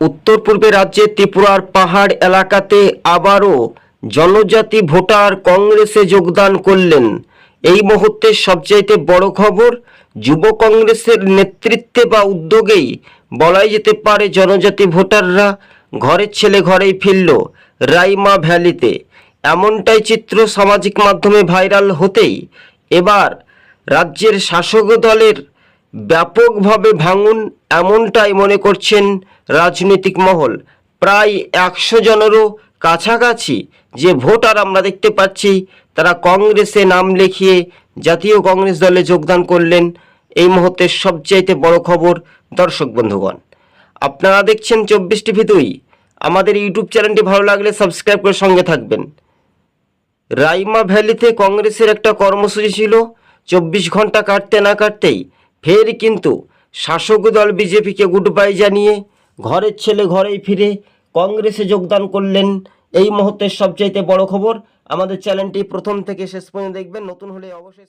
উত্তর পূর্বে রাজ্যে ত্রিপুরার পাহাড় এলাকাতে আবারও জনজাতি ভোটার কংগ্রেসে যোগদান করলেন। এই মুহূর্তে সবচাইতে বড় খবর, যুব কংগ্রেসের নেতৃত্বে বা উদ্যোগেই বলাই যেতে পারে জনজাতি ভোটাররা ঘরের ছেলে ঘরেই ফিরল রাইমা ভ্যালিতে। এমনটাই চিত্র সামাজিক মাধ্যমে ভাইরাল হতেই এবার রাজ্যের শাসক দলের ব্যাপকভাবে ভাঙুন এমনটাই মনে করছেন রাজনৈতিক মহল। প্রায় একশো জনেরও কাছাকাছি যে ভোটার আমরা দেখতে পাচ্ছি, তারা কংগ্রেসে নাম লিখিয়ে জাতীয় কংগ্রেস দলে যোগদান করলেন। এই মুহূর্তের সবচাইতে বড় খবর দর্শক বন্ধুগণ। আপনারা দেখছেন চব্বিশ টিভি দুই। আমাদের ইউটিউব চ্যানেলটি ভালো লাগলে সাবস্ক্রাইব করে সঙ্গে থাকবেন। রাইমা ভ্যালিতে কংগ্রেসের একটা কর্মসূচি ছিল। চব্বিশ ঘণ্টা কাটতে না কাটতেই ফের কিন্তু শাসক দল বিজেপিকে গুড বাই জানিয়ে ঘরের ছেলে ঘরেই ফিরে কংগ্রেসে যোগদান করলেন এই মুহূর্তের সবচাইতে বড় খবর। আমাদের চ্যানেলটি প্রথম থেকে শেষ পর্যন্ত দেখবেন। নতুন হলে অবশ্যই